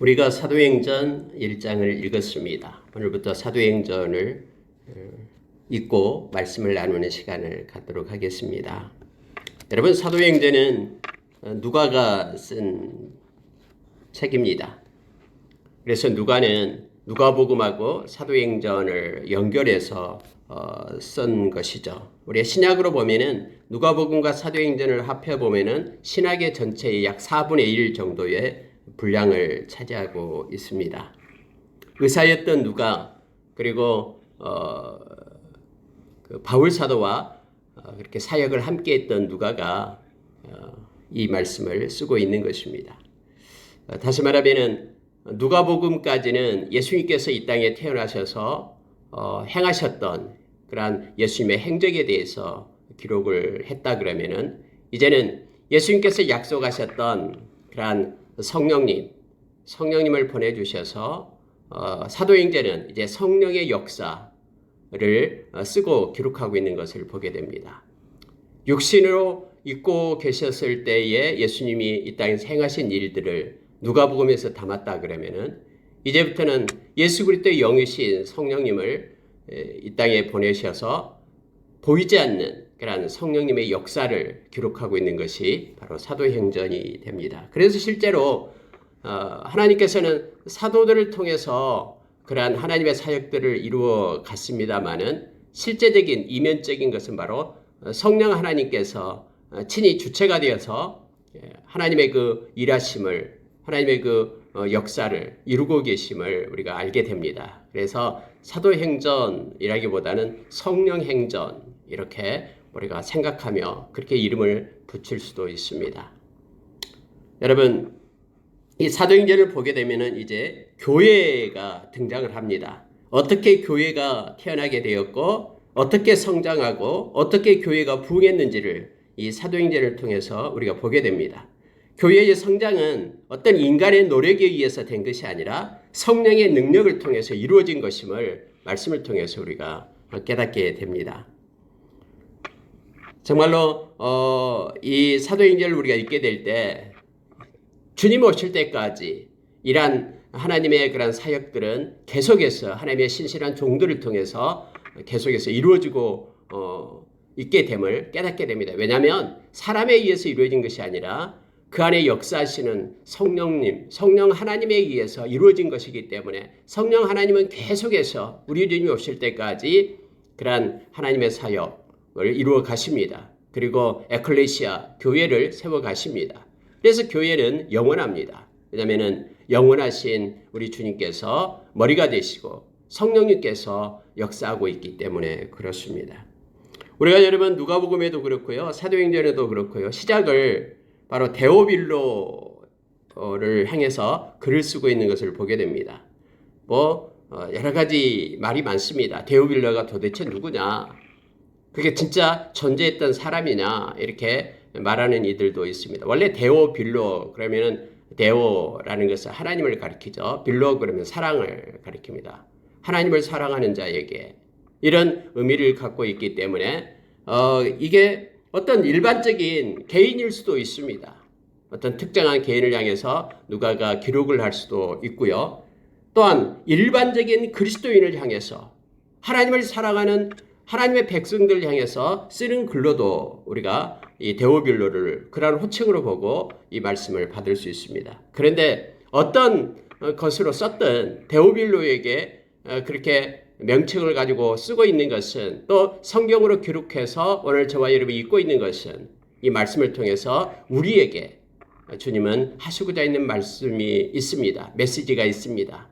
우리가 사도행전 1장을 읽었습니다. 오늘부터 사도행전을 어, 읽고 말씀을 나누는 시간을 갖도록 하겠습니다. 여러분 사도행전은 어, 누가가 쓴 책입니다. 그래서 누가는 누가복음하고 사도행전을 연결해서 어, 쓴 것이죠. 우리 신약으로 보면은 누가복음과 사도행전을 합해 보면은 신학의 전체의 약 4분의 1 정도의 분량을 차지하고 있습니다. 의사였던 누가 그리고 어, 그 바울 사도와 어, 그렇게 사역을 함께했던 누가가 어, 이 말씀을 쓰고 있는 것입니다. 어, 다시 말하면은 누가복음까지는 예수님께서 이 땅에 태어나셔서 어, 행하셨던 그러한 예수님의 행적에 대해서 기록을 했다 그러면은 이제는 예수님께서 약속하셨던 그러한 성령님, 성령님을 보내주셔서 어, 사도행전은 이제 성령의 역사를 어, 쓰고 기록하고 있는 것을 보게 됩니다. 육신으로 있고 계셨을 때에 예수님이 이 땅에서 행하신 일들을 누가복음에서 담았다 그러면은 이제부터는 예수 그리스도의 영이신 성령님을 이 땅에 보내셔서 보이지 않는 그러한 성령님의 역사를 기록하고 있는 것이 바로 사도행전이 됩니다. 그래서 실제로 어, 하나님께서는 사도들을 통해서 그러한 하나님의 사역들을 이루어 갔습니다마는 실제적인 이면적인 것은 바로 성령 하나님께서 어, 친히 주체가 되어서 예, 하나님의 그 일하심을 하나님의 그 어, 역사를 이루고 계심을 우리가 알게 됩니다. 그래서 사도행전이라기보다는 성령행전 이렇게 우리가 생각하며 그렇게 이름을 붙일 수도 있습니다. 여러분 이 사도행전을 보게 되면은 이제 교회가 등장을 합니다. 어떻게 교회가 태어나게 되었고 어떻게 성장하고 어떻게 교회가 부흥했는지를 이 사도행전을 통해서 우리가 보게 됩니다. 교회의 성장은 어떤 인간의 노력에 의해서 된 것이 아니라 성령의 능력을 통해서 이루어진 것임을 말씀을 통해서 우리가 깨닫게 됩니다. 정말로 어, 이 사도행전을 우리가 읽게 될 때 주님 오실 때까지 이러한 하나님의 그런 사역들은 계속해서 하나님의 신실한 종들을 통해서 계속해서 이루어지고 어, 있게 됨을 깨닫게 됩니다. 왜냐하면 사람에 의해서 이루어진 것이 아니라 그 안에 역사하시는 성령님, 성령 하나님에 의해서 이루어진 것이기 때문에 성령 하나님은 계속해서 우리 주님이 오실 때까지 그러한 하나님의 사역을 이루어 가십니다. 그리고 에클레시아 교회를 세워 가십니다. 그래서 교회는 영원합니다. 왜냐하면 영원하신 우리 주님께서 머리가 되시고 성령님께서 역사하고 있기 때문에 그렇습니다. 우리가 여러분 누가복음에도 그렇고요. 사도행전에도 그렇고요. 시작을 바로 데오빌로를 향해서 글을 쓰고 있는 것을 보게 됩니다. 뭐 어, 여러 가지 말이 많습니다. 데오빌로가 도대체 누구냐? 그게 진짜 존재했던 사람이냐? 이렇게 말하는 이들도 있습니다. 원래 데오빌로 그러면은 데오라는 것은 하나님을 가리키죠. 빌로 그러면 사랑을 가리킵니다. 하나님을 사랑하는 자에게 이런 의미를 갖고 있기 때문에 어, 이게 어떤 일반적인 개인일 수도 있습니다. 어떤 특정한 개인을 향해서 누가가 기록을 할 수도 있고요. 또한 일반적인 그리스도인을 향해서 하나님을 사랑하는 하나님의 백성들 향해서 쓰는 글로도 우리가 이 데오빌로를 그러한 호칭으로 보고 이 말씀을 받을 수 있습니다. 그런데 어떤 것으로 썼던 데오빌로에게 그렇게 명칭을 가지고 쓰고 있는 것은 또 성경으로 기록해서 오늘 저와 여러분이 읽고 있는 것은 이 말씀을 통해서 우리에게 주님은 하시고자 있는 말씀이 있습니다. 메시지가 있습니다.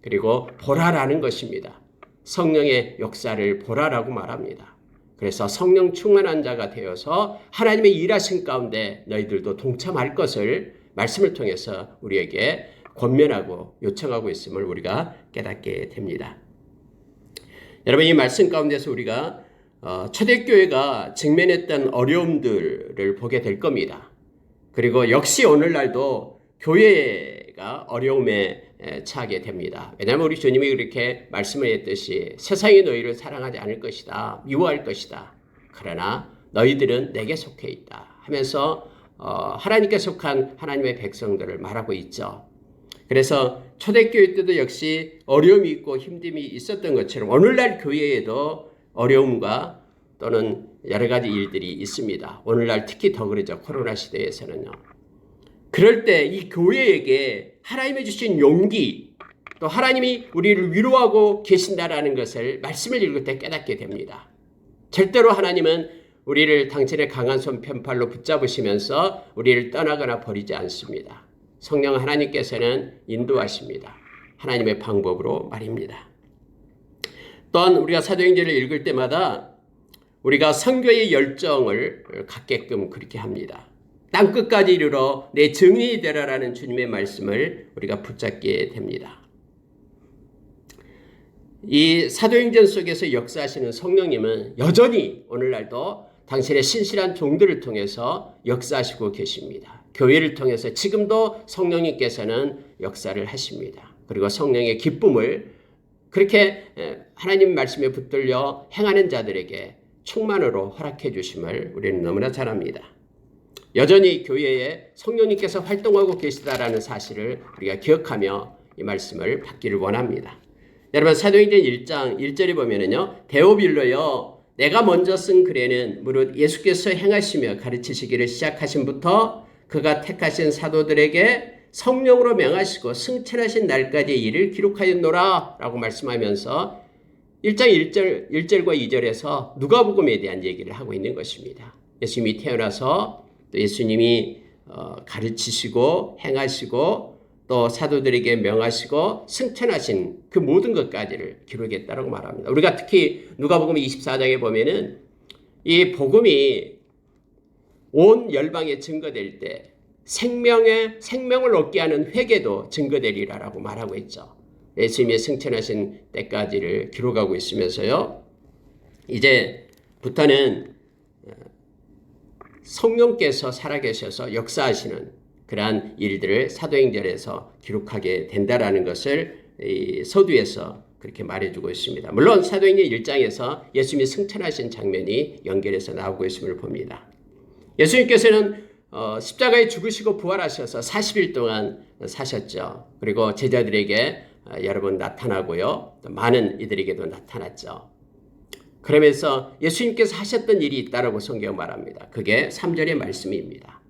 그리고 보라라는 것입니다. 성령의 역사를 보라라고 말합니다. 그래서 성령 충만한 자가 되어서 하나님의 일하신 가운데 너희들도 동참할 것을 말씀을 통해서 우리에게 권면하고 요청하고 있음을 우리가 깨닫게 됩니다. 여러분 이 말씀 가운데서 우리가 어, 초대교회가 직면했던 어려움들을 보게 될 겁니다. 그리고 역시 오늘날도 교회가 어려움에 처하게 됩니다. 왜냐하면 우리 주님이 그렇게 말씀을 했듯이 세상이 너희를 사랑하지 않을 것이다. 미워할 것이다. 그러나 너희들은 내게 속해 있다. 하면서 어, 하나님께 속한 하나님의 백성들을 말하고 있죠. 그래서 초대교회 때도 역시 어려움이 있고 힘듦이 있었던 것처럼 오늘날 교회에도 어려움과 또는 여러 가지 일들이 있습니다. 오늘날 특히 더 그러죠. 코로나 시대에서는요. 그럴 때 이 교회에게 하나님의 주신 용기 또 하나님이 우리를 위로하고 계신다라는 것을 말씀을 읽을 때 깨닫게 됩니다. 절대로 하나님은 우리를 당신의 강한 손 편팔로 붙잡으시면서 우리를 떠나거나 버리지 않습니다. 성령 하나님께서는 인도하십니다. 하나님의 방법으로 말입니다. 또한 우리가 사도행전을 읽을 때마다 우리가 선교의 열정을 갖게끔 그렇게 합니다. 땅 끝까지 이르러 내 증인이 되라라는 주님의 말씀을 우리가 붙잡게 됩니다. 이 사도행전 속에서 역사하시는 성령님은 여전히 오늘날도 당신의 신실한 종들을 통해서 역사하시고 계십니다. 교회를 통해서 지금도 성령님께서는 역사를 하십니다. 그리고 성령의 기쁨을 그렇게 하나님 말씀에 붙들려 행하는 자들에게 충만으로 허락해 주심을 우리는 너무나 잘 압니다. 여전히 교회에 성령님께서 활동하고 계시다라는 사실을 우리가 기억하며 이 말씀을 받기를 원합니다. 여러분 사도행전 1장 1절에 보면은요. 데오빌로여 내가 먼저 쓴 글에는 무릇 예수께서 행하시며 가르치시기를 시작하신부터 그가 택하신 사도들에게 성령으로 명하시고 승천하신 날까지의 일을 기록하였노라 라고 말씀하면서 1장 1절, 1절과 2절에서 누가복음에 대한 얘기를 하고 있는 것입니다. 예수님이 태어나서 또 예수님이 어, 가르치시고 행하시고 또 사도들에게 명하시고 승천하신 그 모든 것까지를 기록했다고 말합니다. 우리가 특히 누가복음 24장에 보면은 이 복음이 온 열방에 증거될 때 생명의 생명을 얻게 하는 회개도 증거되리라라고 말하고 있죠. 예수님의 승천하신 때까지를 기록하고 있으면서요. 이제부터는 성령께서 살아계셔서 역사하시는 그러한 일들을 사도행전에서 기록하게 된다라는 것을 서두에서 그렇게 말해주고 있습니다. 물론 사도행전 1장에서 예수님이 승천하신 장면이 연결해서 나오고 있음을 봅니다. 예수님께서는 어, 십자가에 죽으시고 부활하셔서 40일 동안 사셨죠. 그리고 제자들에게 어, 여러 번 나타나고요. 많은 이들에게도 나타났죠. 그러면서 예수님께서 하셨던 일이 있다라고 성경 말합니다. 그게 3절의 말씀입니다.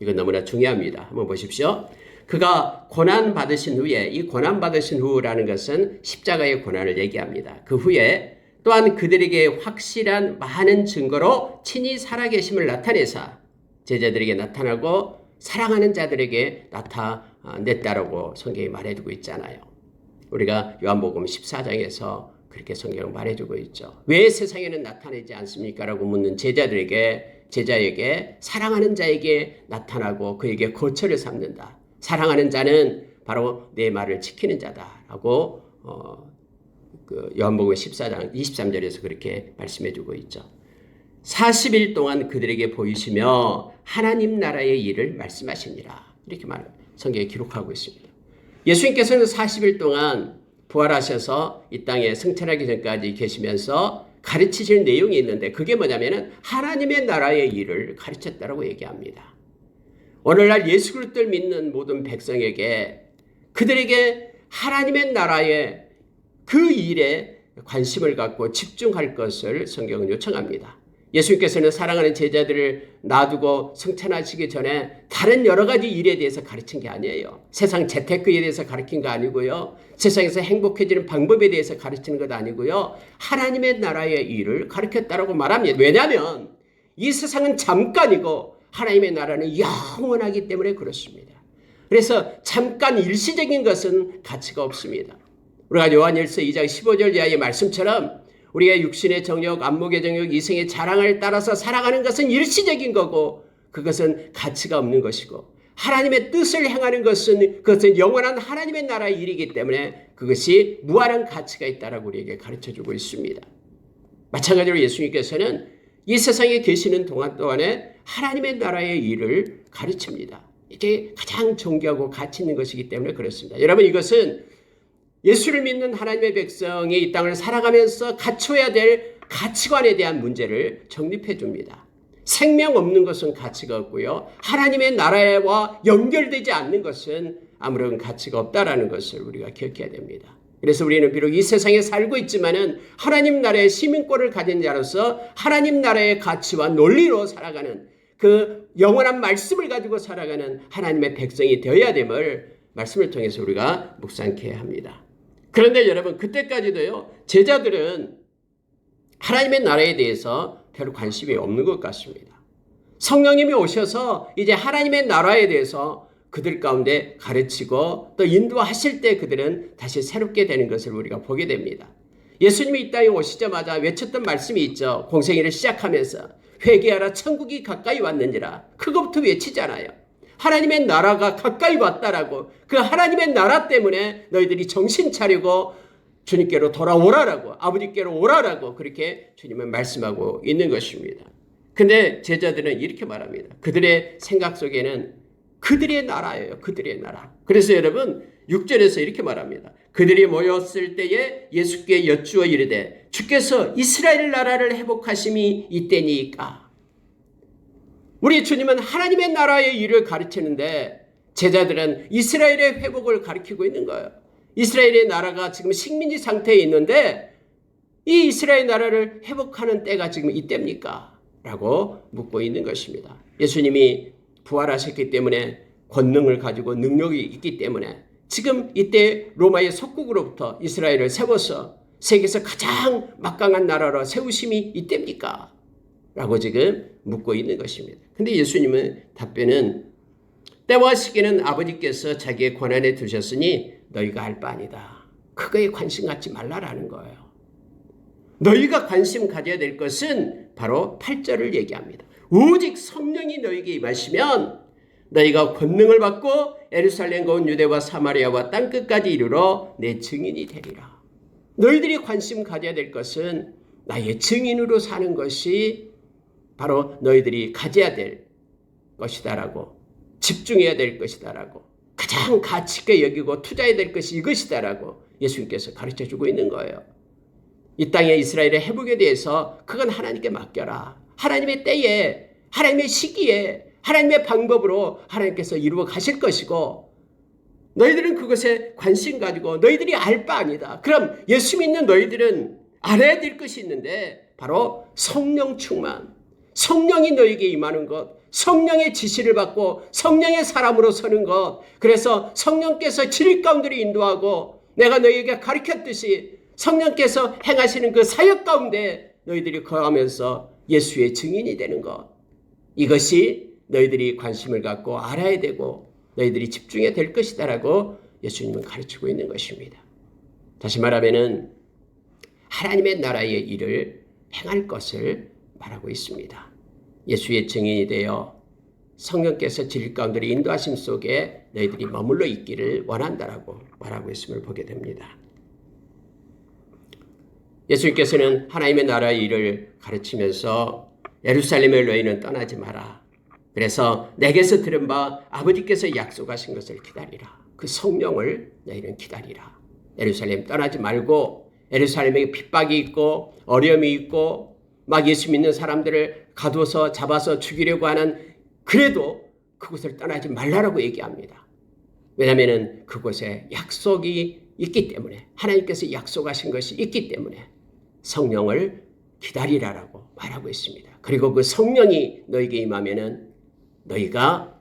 이거 너무나 중요합니다. 한번 보십시오. 그가 고난 받으신 후에 이 고난 받으신 후라는 것은 십자가의 고난을 얘기합니다. 그 후에 또한 그들에게 확실한 많은 증거로 친히 살아계심을 나타내사 제자들에게 나타나고 사랑하는 자들에게 나타냈다라고 성경이 말해주고 있잖아요. 우리가 요한복음 14장에서 그렇게 성경을 말해주고 있죠. 왜 세상에는 나타내지 않습니까? 라고 묻는 제자들에게 제자에게 사랑하는 자에게 나타나고 그에게 거처를 삼는다. 사랑하는 자는 바로 내 말을 지키는 자다 라고 어, 그 요한복음 14장 23절에서 그렇게 말씀해주고 있죠. 40일 동안 그들에게 보이시며 하나님 나라의 일을 말씀하시니라 이렇게 말 성경에 기록하고 있습니다. 예수님께서는 40일 동안 부활하셔서 이 땅에 승천하기 전까지 계시면서 가르치실 내용이 있는데 그게 뭐냐면은 하나님의 나라의 일을 가르쳤다라고 얘기합니다. 오늘날 예수 그리스도를 믿는 모든 백성에게 그들에게 하나님의 나라의 그 일에 관심을 갖고 집중할 것을 성경은 요청합니다. 예수님께서는 사랑하는 제자들을 놔두고 승천하시기 전에 다른 여러 가지 일에 대해서 가르친 게 아니에요. 세상 재테크에 대해서 가르친 거 아니고요. 세상에서 행복해지는 방법에 대해서 가르치는 것 아니고요. 하나님의 나라의 일을 가르쳤다라고 말합니다. 왜냐하면 이 세상은 잠깐이고 하나님의 나라는 영원하기 때문에 그렇습니다. 그래서 잠깐 일시적인 것은 가치가 없습니다. 우리가 요한일서 2장 15절 이하의 말씀처럼 우리의 육신의 정욕, 안목의 정욕, 이생의 자랑을 따라서 살아가는 것은 일시적인 거고 그것은 가치가 없는 것이고 하나님의 뜻을 행하는 것은 그것은 영원한 하나님의 나라의 일이기 때문에 그것이 무한한 가치가 있다라고 우리에게 가르쳐 주고 있습니다. 마찬가지로 예수님께서는 이 세상에 계시는 동안 동안에 하나님의 나라의 일을 가르칩니다. 이게 가장 존귀하고 가치 있는 것이기 때문에 그렇습니다. 여러분 이것은 예수를 믿는 하나님의 백성이 이 땅을 살아가면서 갖춰야 될 가치관에 대한 문제를 정립해 줍니다. 생명 없는 것은 가치가 없고요. 하나님의 나라와 연결되지 않는 것은 아무런 가치가 없다라는 것을 우리가 기억해야 됩니다. 그래서 우리는 비록 이 세상에 살고 있지만은 하나님 나라의 시민권을 가진 자로서 하나님 나라의 가치와 논리로 살아가는 그 영원한 말씀을 가지고 살아가는 하나님의 백성이 되어야 됨을 말씀을 통해서 우리가 묵상케 합니다. 그런데 여러분 그때까지도요 제자들은 하나님의 나라에 대해서 별 관심이 없는 것 같습니다. 성령님이 오셔서 이제 하나님의 나라에 대해서 그들 가운데 가르치고 또 인도하실 때 그들은 다시 새롭게 되는 것을 우리가 보게 됩니다. 예수님이 이 땅에 오시자마자 외쳤던 말씀이 있죠. 공생애를 시작하면서 회개하라 천국이 가까이 왔느니라. 그것부터 외치잖아요. 하나님의 나라가 가까이 왔다라고 그 하나님의 나라 때문에 너희들이 정신 차리고 주님께로 돌아오라라고 아버지께로 오라라고 그렇게 주님은 말씀하고 있는 것입니다. 근데 제자들은 이렇게 말합니다. 그들의 생각 속에는 그들의 나라예요. 그들의 나라. 그래서 여러분 6절에서 이렇게 말합니다. 그들이 모였을 때에 예수께 여쭈어 이르되 주께서 이스라엘 나라를 회복하심이 이때니까. 우리 주님은 하나님의 나라의 일을 가르치는데 제자들은 이스라엘의 회복을 가르치고 있는 거예요. 이스라엘의 나라가 지금 식민지 상태에 있는데 이 이스라엘 나라를 회복하는 때가 지금 이때입니까? 라고 묻고 있는 것입니다. 예수님이 부활하셨기 때문에 권능을 가지고 능력이 있기 때문에 지금 이때 로마의 속국으로부터 이스라엘을 세워서 세계에서 가장 막강한 나라로 세우심이 이때입니까? 라고 지금 묻고 있는 것입니다. 근데 예수님은 답변은 때와 시기는 아버지께서 자기의 권한에 두셨으니 너희가 할 바 아니다. 그거에 관심 갖지 말라라는 거예요. 너희가 관심 가져야 될 것은 바로 8절을 얘기합니다. 오직 성령이 너희에게 임하시면 너희가 권능을 받고 에루살렘과 온 유대와 사마리아와 땅 끝까지 이르러 내 증인이 되리라. 너희들이 관심 가져야 될 것은 나의 증인으로 사는 것이 바로 너희들이 가져야 될 것이다라고 집중해야 될 것이다라고 가장 가치 있게 여기고 투자해야 될 것이 이것이다라고 예수님께서 가르쳐 주고 있는 거예요. 이 땅의 이스라엘의 회복에 대해서 그건 하나님께 맡겨라. 하나님의 때에 하나님의 시기에 하나님의 방법으로 하나님께서 이루어 가실 것이고 너희들은 그것에 관심 가지고 너희들이 알 바 아니다. 그럼 예수 믿는 너희들은 알아야 될 것이 있는데 바로 성령 충만. 성령이 너에게 임하는 것. 성령의 지시를 받고 성령의 사람으로 서는 것. 그래서 성령께서 진리 가운데로 인도하고 내가 너희에게 가르쳤듯이 성령께서 행하시는 그 사역 가운데 너희들이 거하면서 예수의 증인이 되는 것. 이것이 너희들이 관심을 갖고 알아야 되고 너희들이 집중해야 될 것이다라고 예수님은 가르치고 있는 것입니다. 다시 말하면은 하나님의 나라의 일을 행할 것을 말하고 있습니다. 예수의 증인이 되어 성령께서 진리 가운데 인도하심 속에 너희들이 머물러 있기를 원한다라고 말하고 있음을 보게 됩니다. 예수님께서는 하나님의 나라의 일을 가르치면서 예루살렘을 너희는 떠나지 마라. 그래서 내게서 들은 바 아버지께서 약속하신 것을 기다리라. 그 성령을 너희는 기다리라. 예루살렘 떠나지 말고 예루살렘에 핍박이 있고 어려움이 있고 막 예수 믿는 사람들을 가둬서 잡아서 죽이려고 하는 그래도 그곳을 떠나지 말라라고 얘기합니다. 왜냐하면 그곳에 약속이 있기 때문에 하나님께서 약속하신 것이 있기 때문에 성령을 기다리라라고 말하고 있습니다. 그리고 그 성령이 너에게 임하면은 너희가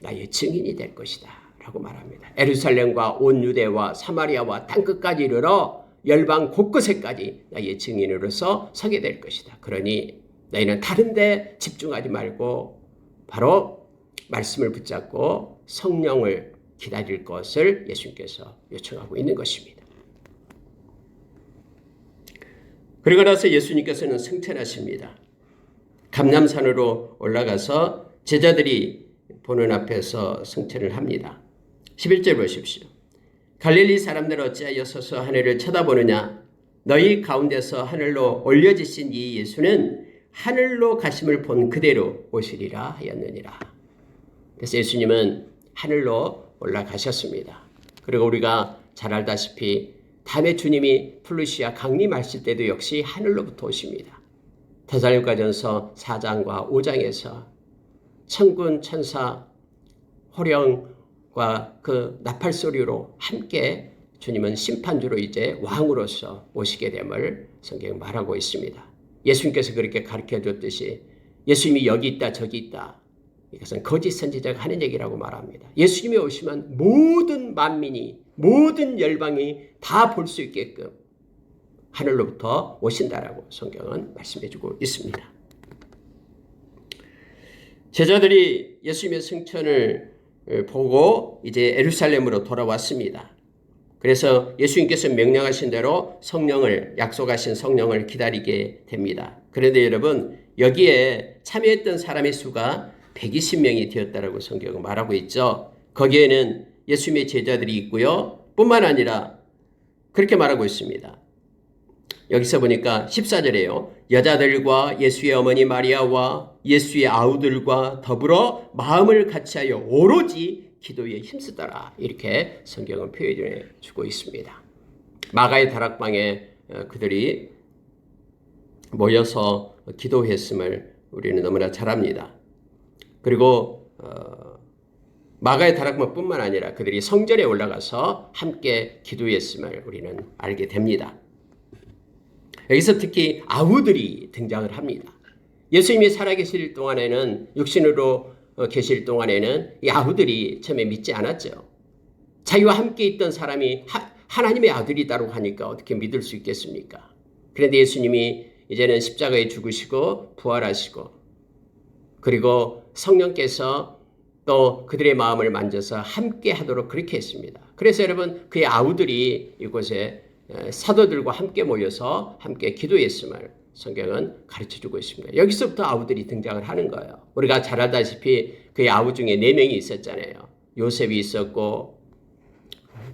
나의 증인이 될 것이다. 라고 말합니다. 에루살렘과 온 유대와 사마리아와 땅끝까지 이르러 열방 곳곳에까지 나의 증인으로서 서게 될 것이다. 그러니 너희는 다른데 집중하지 말고 바로 말씀을 붙잡고 성령을 기다릴 것을 예수님께서 요청하고 있는 것입니다. 그리고 나서 예수님께서는 승천하십니다. 감남산으로 올라가서 제자들이 보는 앞에서 승천을 합니다. 11절 보십시오. 갈릴리 사람들 어찌하여 서서 하늘을 쳐다보느냐? 너희 가운데서 하늘로 올려지신 이 예수는 하늘로 가심을 본 그대로 오시리라 하였느니라. 그래서 예수님은 하늘로 올라가셨습니다. 그리고 우리가 잘 알다시피 다음에 주님이 플루시아 강림하실 때도 역시 하늘로부터 오십니다. 과 그 나팔 소리로 함께 주님은 심판주로 이제 왕으로서 오시게 됨을 성경 말하고 있습니다. 예수님께서 그렇게 가르쳐 줬듯이 예수님이 여기 있다 저기 있다 이것은 거짓 선지자가 하는 얘기라고 말합니다. 예수님이 오시면 모든 만민이 모든 열방이 다 볼 수 있게끔 하늘로부터 오신다라고 성경은 말씀해주고 있습니다. 제자들이 예수님의 승천을 보고 이제 에루살렘으로 돌아왔습니다. 그래서 예수님께서 명령하신 대로 성령을 약속하신 성령을 기다리게 됩니다. 그런데 여러분 여기에 참여했던 사람의 수가 120명이 되었다라고 성경은 말하고 있죠. 거기에는 예수님의 제자들이 있고요. 뿐만 아니라 그렇게 말하고 있습니다. 여기서 보니까 14절에요. 여자들과 예수의 어머니 마리아와 예수의 아우들과 더불어 마음을 같이하여 오로지 기도에 힘쓰더라. 이렇게 성경은 표현해 주고 있습니다. 마가의 다락방에 어, 그들이 모여서 기도했음을 우리는 너무나 잘 압니다. 그리고 어, 마가의 다락방뿐만 아니라 그들이 성전에 올라가서 함께 기도했음을 우리는 알게 됩니다. 여기서 특히 아우들이 등장을 합니다. 예수님이 살아계실 동안에는 육신으로 어, 계실 동안에는 이 아우들이 처음에 믿지 않았죠. 자기와 함께 있던 사람이 하, 하나님의 아들이다라고 하니까 어떻게 믿을 수 있겠습니까? 그런데 예수님이 이제는 십자가에 죽으시고 부활하시고 그리고 성령께서 또 그들의 마음을 만져서 함께 하도록 그렇게 했습니다. 그래서 여러분 그의 아우들이 이곳에 사도들과 함께 모여서 함께 기도했음을 성경은 가르쳐 주고 있습니다. 여기서부터 아우들이 등장을 하는 거예요. 우리가 잘 알다시피 그의 아우 중에 네 명이 있었잖아요. 요셉이 있었고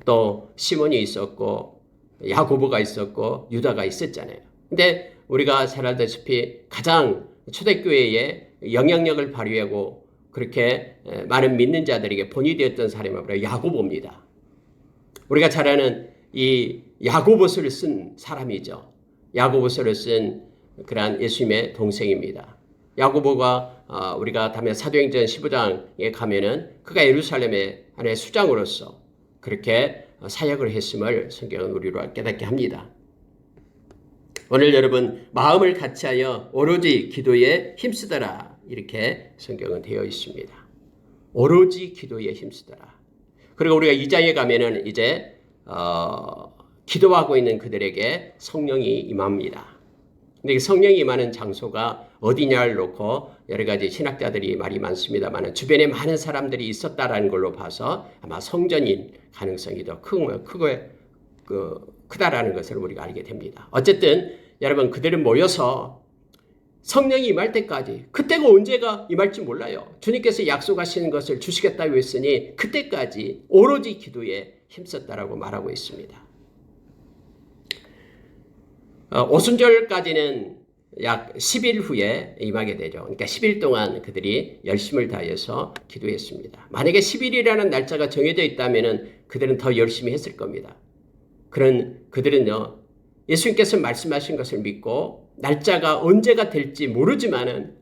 또 시몬이 있었고 야고보가 있었고 유다가 있었잖아요. 근데 우리가 잘 알다시피 가장 초대교회에 영향력을 발휘하고 그렇게 많은 믿는 자들에게 본이 되었던 사람이 바로 야고보입니다. 우리가 잘 아는 이 야고보서를 쓴 사람이죠. 야고보서를 쓴 그러한 예수님의 동생입니다. 야고보가 어, 우리가 다음에 사도행전 15장에 가면은 그가 예루살렘의 하나의 수장으로서 그렇게 사역을 했음을 성경은 우리로 깨닫게 합니다. 오늘 여러분 마음을 같이하여 오로지 기도에 힘쓰더라 이렇게 성경은 되어 있습니다. 오로지 기도에 힘쓰더라. 그리고 우리가 이 장에 가면은 이제 어, 기도하고 있는 그들에게 성령이 임합니다. 근데 성령이 임하는 장소가 어디냐를 놓고 여러 가지 신학자들이 말이 많습니다만 주변에 많은 사람들이 있었다라는 걸로 봐서 아마 성전인 가능성이 더 크, 크고 그, 크다라는 것을 우리가 알게 됩니다. 어쨌든 여러분 그들은 모여서 성령이 임할 때까지 그때가 언제가 임할지 몰라요. 주님께서 약속하시는 것을 주시겠다고 했으니 그때까지 오로지 기도에 힘썼다라고 말하고 있습니다. 어, 오순절까지는 약 10일 후에 임하게 되죠. 그러니까 10일 동안 그들이 열심을 다해서 기도했습니다. 만약에 10일이라는 날짜가 정해져 있다면 그들은 더 열심히 했을 겁니다. 그런 그들은요, 예수님께서 말씀하신 것을 믿고 날짜가 언제가 될지 모르지만은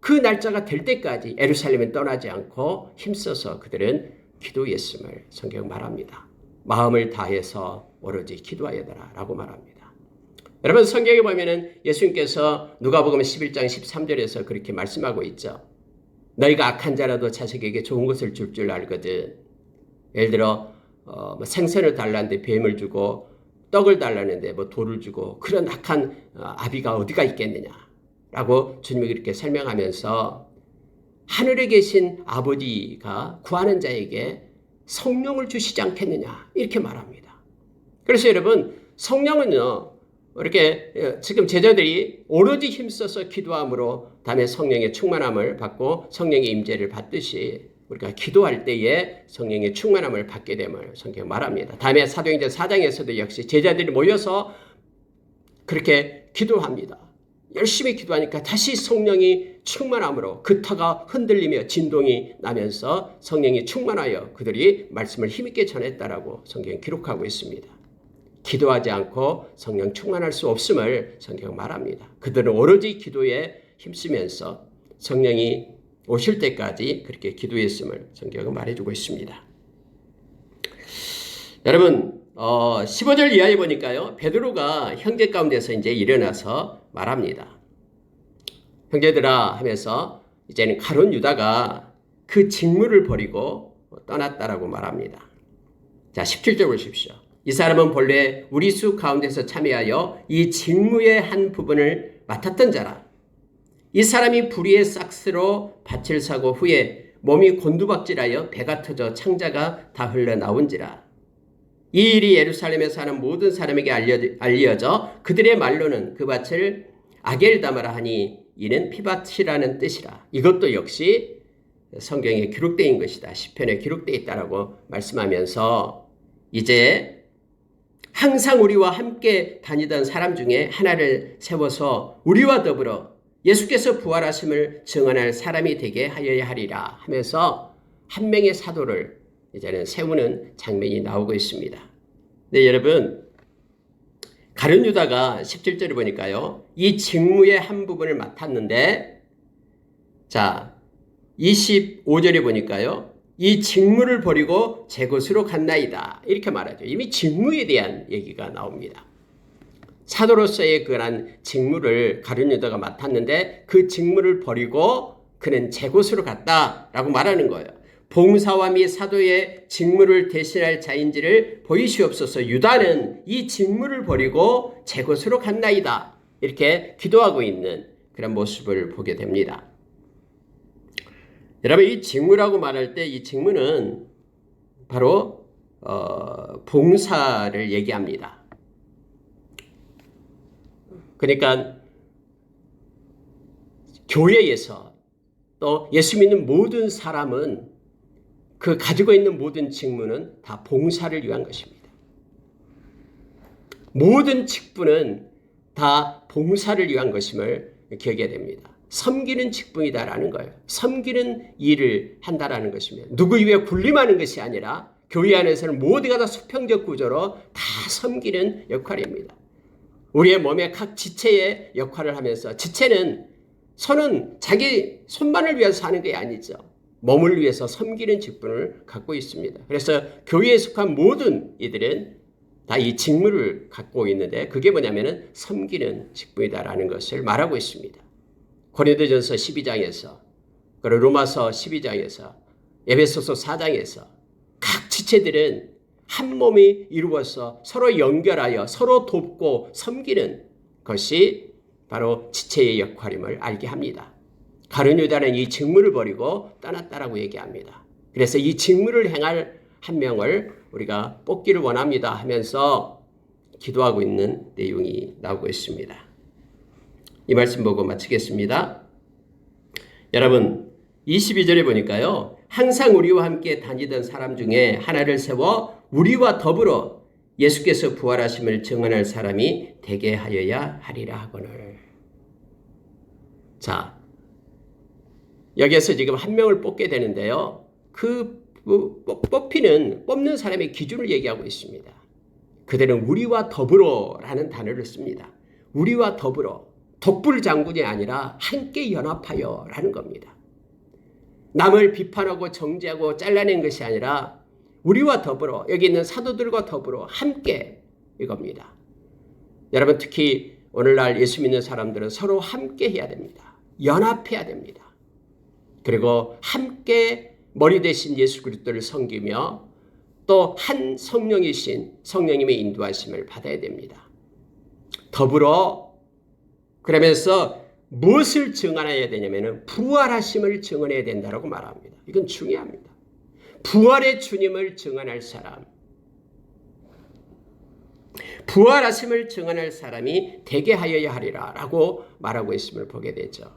그 날짜가 될 때까지 에루살렘에 떠나지 않고 힘써서 그들은 기도했음을 성경 말합니다. 마음을 다해서 오로지 기도하여더라 라고 말합니다. 여러분 성경에 보면은 예수님께서 누가복음 11장 13절에서 그렇게 말씀하고 있죠. 너희가 악한 자라도 자식에게 좋은 것을 줄줄 줄 알거든. 예를 들어 어, 뭐 생선을 달라는데 뱀을 주고 떡을 달라는데 뭐 돌을 주고 그런 악한 어, 아비가 어디가 있겠느냐라고 주님이 그렇게 설명하면서 하늘에 계신 아버지가 구하는 자에게 성령을 주시지 않겠느냐 이렇게 말합니다. 그래서 여러분 성령은요 이렇게 예, 지금 제자들이 오로지 힘써서 기도함으로 다음에 성령의 충만함을 받고 성령의 임재를 받듯이 우리가 기도할 때에 성령의 충만함을 받게 됨을 성경 말합니다. 다음에 사도행전 4장에서도 역시 제자들이 모여서 그렇게 기도합니다. 열심히 기도하니까 다시 성령이 충만함으로 그 터가 흔들리며 진동이 나면서 성령이 충만하여 그들이 말씀을 힘있게 전했다라고 성경이 기록하고 있습니다. 기도하지 않고 성령 충만할 수 없음을 성경 말합니다. 그들은 오로지 기도에 힘쓰면서 성령이 오실 때까지 그렇게 기도했음을 성경은 말해주고 있습니다. 여러분 어, 15절 이하에 보니까요. 베드로가 형제 가운데서 이제 일어나서 말합니다. 형제들아 하면서 이제는 가론 유다가 그 직무를 버리고 떠났다라고 말합니다. 자, 17절 보십시오. 이 사람은 본래 우리 수 가운데서 참여하여 이 직무의 한 부분을 맡았던 자라. 이 사람이 불의의 싹스로 밭을 사고 후에 몸이 곤두박질하여 배가 터져 창자가 다 흘러나온지라. 이 일이 예루살렘에 사는 모든 사람에게 알려, 져 그들의 말로는 그 밭을 아겔다마라 하니 이는 피밭이라는 뜻이라. 이것도 역시 성경에 있는 것이다. 시편에 기록되어 있다라고 말씀하면서 이제 항상 우리와 함께 다니던 사람 중에 하나를 세워서 우리와 더불어 예수께서 부활하심을 증언할 사람이 되게 하여야 하리라 하면서 한 명의 사도를 이제는 세우는 장면이 나오고 있습니다. 네, 여러분. 가룟 유다가 17절에 보니까요. 이 직무의 한 부분을 맡았는데 자, 25절에 보니까요. 이 직무를 버리고 제 곳으로 갔나이다. 이렇게 말하죠. 이미 직무에 대한 얘기가 나옵니다. 사도로서의 그런 직무를 가룟 유다가 맡았는데 그 직무를 버리고 그는 제 곳으로 갔다라고 말하는 거예요. 봉사와 및 사도의 직무를 대신할 자인지를 보이시옵소서 유다는 이 직무를 버리고 제 곳으로 갔나이다. 이렇게 기도하고 있는 그런 모습을 보게 됩니다. 여러분 이 직무라고 말할 때 이 직무는 바로 어, 봉사를 얘기합니다. 그러니까 교회에서 또 예수 믿는 모든 사람은 그 가지고 있는 모든 직무는 다 봉사를 위한 것입니다. 모든 직분은 다 봉사를 위한 것임을 기억해야 됩니다. 섬기는 직분이다라는 거예요. 섬기는 일을 한다라는 것입니다. 누구 위해 군림하는 것이 아니라 교회 안에서는 모두가 다 수평적 구조로 다 섬기는 역할입니다. 우리의 몸의 각 지체의 역할을 하면서 지체는 손은 자기 손만을 위해서 하는 게 아니죠. 몸을 위해서 섬기는 직분을 갖고 있습니다. 그래서 교회에 속한 모든 이들은 다 이 직무를 갖고 있는데 그게 뭐냐면은 섬기는 직분이다라는 것을 말하고 있습니다. 고린도전서 12장에서 그리고 로마서 12장에서 에베소서 4장에서 각 지체들은 한 몸이 이루어서 서로 연결하여 서로 돕고 섬기는 것이 바로 지체의 역할임을 알게 합니다. 가룟 유다는 이 직무를 버리고 떠났다라고 얘기합니다. 그래서 이 직무를 행할 한 명을 우리가 뽑기를 원합니다 하면서 기도하고 있는 내용이 나오고 있습니다. 이 말씀 보고 마치겠습니다. 여러분, 22절에 보니까요. 항상 우리와 함께 다니던 사람 중에 하나를 세워 우리와 더불어 예수께서 부활하심을 증언할 사람이 되게 하여야 하리라 하거늘. 자, 여기에서 지금 한 명을 뽑게 되는데요. 그 뽑히는 뽑는 사람의 기준을 얘기하고 있습니다. 그들은 우리와 더불어라는 단어를 씁니다. 우리와 더불어 독불 장군이 아니라 함께 연합하여라는 겁니다. 남을 비판하고 정죄하고 잘라낸 것이 아니라 우리와 더불어 여기 있는 사도들과 더불어 함께 이겁니다. 여러분 특히 오늘날 예수 믿는 사람들은 서로 함께 해야 됩니다. 연합해야 됩니다. 그리고 함께 머리 대신 예수 그리스도를 섬기며 또 한 성령이신 성령님의 인도하심을 받아야 됩니다. 더불어 그러면서 무엇을 증언해야 되냐면은 부활하심을 증언해야 된다라고 말합니다. 이건 중요합니다. 부활의 주님을 증언할 사람, 부활하심을 증언할 사람이 되게 하여야 하리라라고 말하고 있음을 보게 되죠.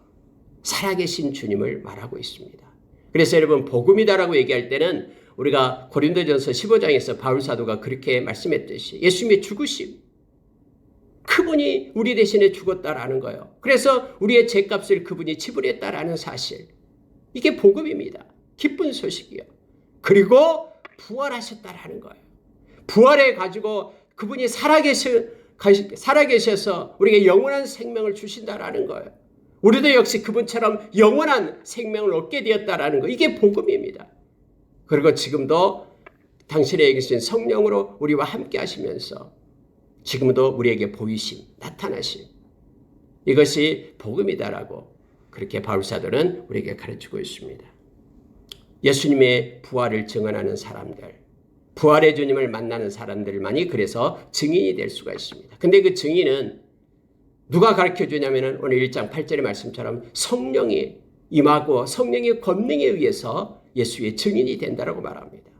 살아계신 주님을 말하고 있습니다. 그래서 여러분 복음이다라고 얘기할 때는 우리가 고린도전서 15장에서 바울 사도가 그렇게 말씀했듯이 예수님의 죽으심 그분이 우리 대신에 죽었다라는 거예요. 그래서 우리의 죄값을 그분이 지불했다라는 사실. 이게 복음입니다. 기쁜 소식이요. 그리고 부활하셨다라는 거예요. 부활해 가지고 그분이 살아계셔 살아계셔서 우리에게 영원한 생명을 주신다라는 거예요. 우리도 역시 그분처럼 영원한 생명을 얻게 되었다라는 거. 이게 복음입니다. 그리고 지금도 당신에게 주신 성령으로 우리와 함께 하시면서 지금도 우리에게 보이심, 나타나심. 이것이 복음이다라고 그렇게 바울사도는 우리에게 가르치고 있습니다. 예수님의 부활을 증언하는 사람들, 부활의 주님을 만나는 사람들만이 그래서 증인이 될 수가 있습니다. 근데 그 증인은 누가 가르쳐 주냐면은 오늘 1장 8절의 말씀처럼 성령이 임하고 성령의 권능에 의해서 예수의 증인이 된다라고 말합니다.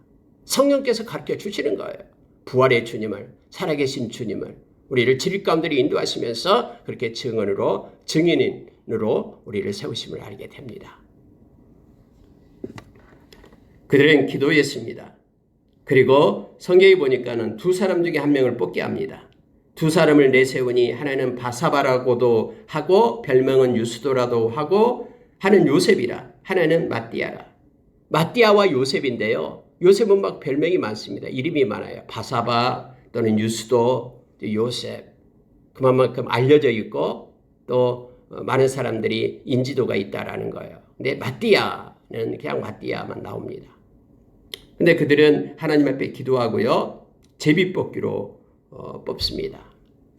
성령께서 가르쳐 주시는 거예요. 부활의 주님을, 살아계신 주님을 우리를 질 가운데 인도하시면서 그렇게 증언으로 증인으로 우리를 세우심을 알게 됩니다. 그들은 기도했습니다. 그리고 성경에 보니까는 두 사람 중에 한 명을 뽑게 합니다. 두 사람을 내세우니 하나는 바사바라고도 하고 별명은 유스도라도 하고 하는 요셉이라 하나는 마띠아라. 마띠아와 요셉인데요. 요셉은 막 별명이 많습니다. 이름이 많아요. 바사바 또는 유스도, 요셉. 그만큼 알려져 있고 또 많은 사람들이 인지도가 있다라는 거예요. 근데 마띠아는 그냥 마띠아만 나옵니다. 근데 그들은 하나님 앞에 기도하고요. 제비 뽑기로 어, 뽑습니다.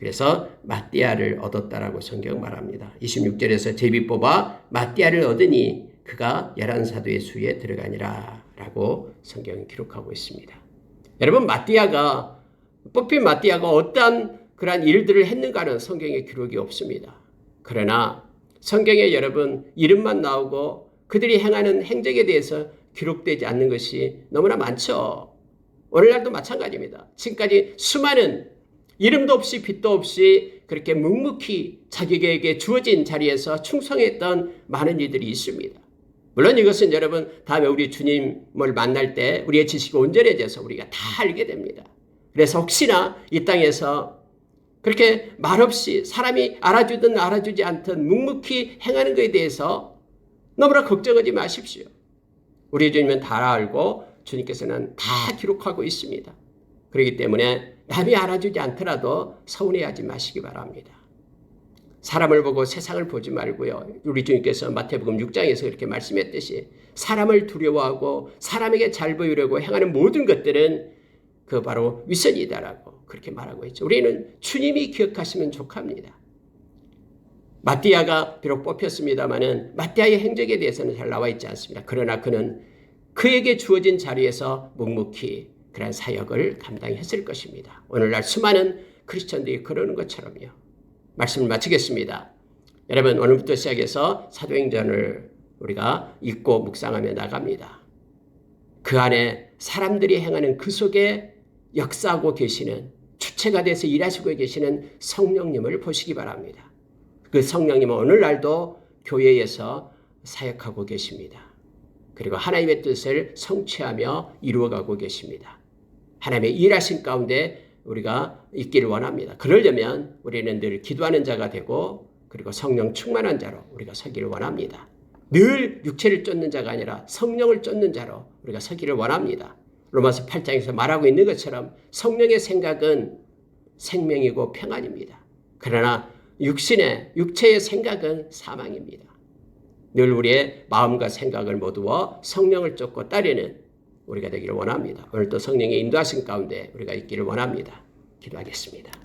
그래서 마띠아를 얻었다라고 성경 말합니다. 26절에서 제비 뽑아 마띠아를 얻으니 그가 열한 사도의 수에 들어가니라 라고 성경이 기록하고 있습니다. 여러분 마띠아가 뽑힌 마띠아가 어떠한 그러한 일들을 했는가는 성경에 기록이 없습니다. 그러나 성경에 여러분 이름만 나오고 그들이 행하는 행적에 대해서 기록되지 않는 것이 너무나 많죠. 오늘날도 마찬가지입니다. 지금까지 수많은 이름도 없이 빛도 없이 그렇게 묵묵히 자기에게 주어진 자리에서 충성했던 많은 이들이 있습니다. 물론 이것은 여러분 다음에 우리 주님을 만날 때 우리의 지식이 온전해져서 우리가 다 알게 됩니다. 그래서 혹시나 이 땅에서 그렇게 말없이 사람이 알아주든 알아주지 않든 묵묵히 행하는 것에 대해서 너무나 걱정하지 마십시오. 우리 주님은 다 알고 주님께서는 다 기록하고 있습니다. 그렇기 때문에 남이 알아주지 않더라도 서운해하지 마시기 바랍니다. 사람을 보고 세상을 보지 말고요. 우리 주님께서 마태복음 6장에서 그렇게 말씀했듯이 사람을 두려워하고 사람에게 잘 보이려고 행하는 모든 것들은 그 바로 위선이다라고 그렇게 말하고 있죠. 우리는 주님이 기억하시면 족합니다. 마띠아가 비록 뽑혔습니다마는 마띠아의 행적에 대해서는 잘 나와 있지 않습니다. 그러나 그는 그에게 주어진 자리에서 묵묵히 그런 사역을 감당했을 것입니다. 오늘날 수많은 크리스천들이 그러는 것처럼요. 말씀을 마치겠습니다. 여러분 오늘부터 시작해서 사도행전을 우리가 읽고 묵상하며 나갑니다. 그 안에 사람들이 행하는 그 속에 역사하고 계시는 주체가 돼서 일하시고 계시는 성령님을 보시기 바랍니다. 그 성령님은 오늘날도 교회에서 사역하고 계십니다. 그리고 하나님의 뜻을 성취하며 이루어가고 계십니다. 하나님의 일하신 가운데 우리가 있기를 원합니다. 그러려면 우리는 늘 기도하는 자가 되고 그리고 성령 충만한 자로 우리가 서기를 원합니다. 늘 육체를 쫓는 자가 아니라 성령을 쫓는 자로 우리가 서기를 원합니다. 로마서 8장에서 말하고 있는 것처럼 성령의 생각은 생명이고 평안입니다. 그러나 육신의 육체의 생각은 사망입니다. 늘 우리의 마음과 생각을 모두어 성령을 쫓고 따르는 우리가 되기를 원합니다. 오늘도 성령의 인도하신 가운데 우리가 있기를 원합니다. 기도하겠습니다.